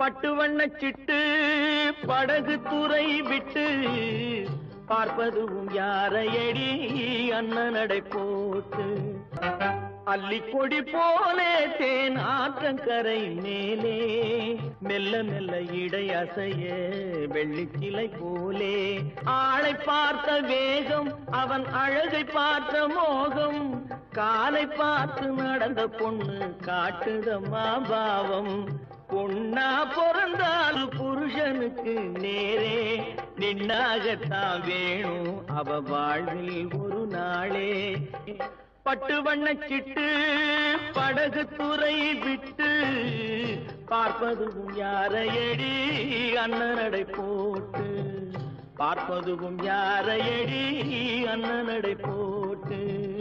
பட்டு வண்ண சிட்டு படகு துறை விட்டு பார்ப்பதும் யாரையடி அண்ணன் அண்ணனடை போட்டு. அல்லிக்கொடி போலே தேன் ஆற்றங்கரை மேலே மெல்ல மெல்ல இடை அசைய வெள்ளிக்கிளை போலே. ஆளை பார்த்த வேகம் அவன் அழகை பார்த்த மோகம் காலை பார்த்து நடந்த பொண்ணு காட்டுதம்மா பாவம். பொண்ணா பிறந்தாலும் புருஷனுக்கு நேரே. நின்னாகத்தான் வேணும் அவ வாழ்வில் ஒரு நாளே. பட்டு வண்ண சிட்டு படகு துறை விட்டு பார்ப்பதும் யாரையடி அண்ணனடை போட்டு. பார்ப்பதும் யாரையடி அண்ணனடை போட்டு.